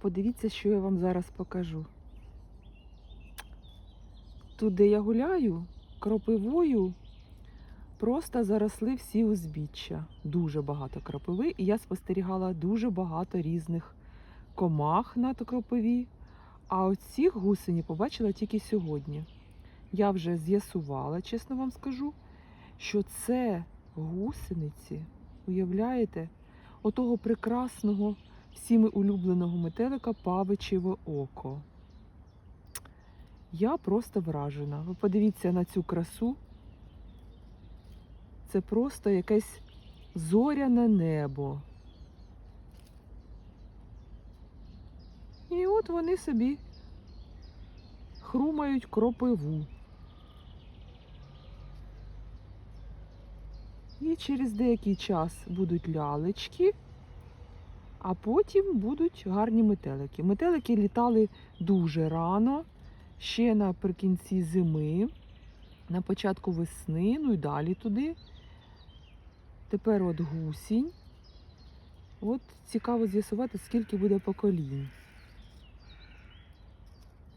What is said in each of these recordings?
подивіться, що я вам зараз покажу. Тут, де я гуляю, кропивою просто заросли всі узбіччя. Дуже багато кропиви, і я спостерігала дуже багато різних комах на кропиві. А оці гусені побачила тільки сьогодні. Я вже з'ясувала, чесно вам скажу, що це гусениці, уявляєте, отого прекрасного всіми улюбленого метелика павичеве око. Я просто вражена. Ви подивіться на цю красу. Це просто якесь зоряне небо. І от вони собі хрумають кропиву. І через деякий час будуть лялечки, а потім будуть гарні метелики. Метелики літали дуже рано, ще наприкінці зими, на початку весни, ну і далі туди. Тепер от гусінь. От цікаво з'ясувати, скільки буде поколінь.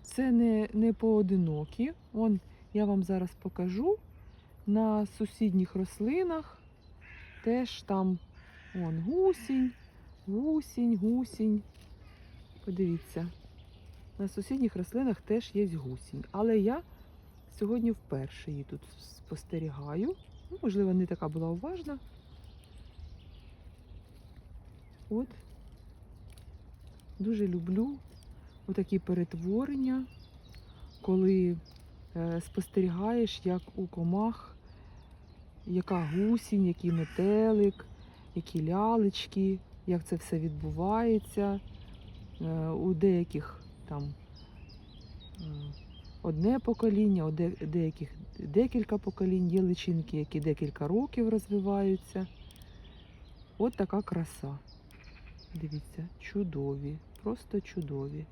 Це не, не поодинокі. Вон я вам зараз покажу. На сусідніх рослинах теж там вон гусінь, гусінь, гусінь. Подивіться, на сусідніх рослинах теж є гусінь. Але я сьогодні вперше її тут спостерігаю. Ну, можливо, не така була уважна. От. Дуже люблю отакі перетворення, коли е, спостерігаєш, як у комах, яка гусінь, який метелик, які лялечки, як це все відбувається. Е, у деяких там е, одне покоління, у деяких декілька поколінь, є личинки, які декілька років розвиваються. От така краса. Дивіться, чудові, просто чудові.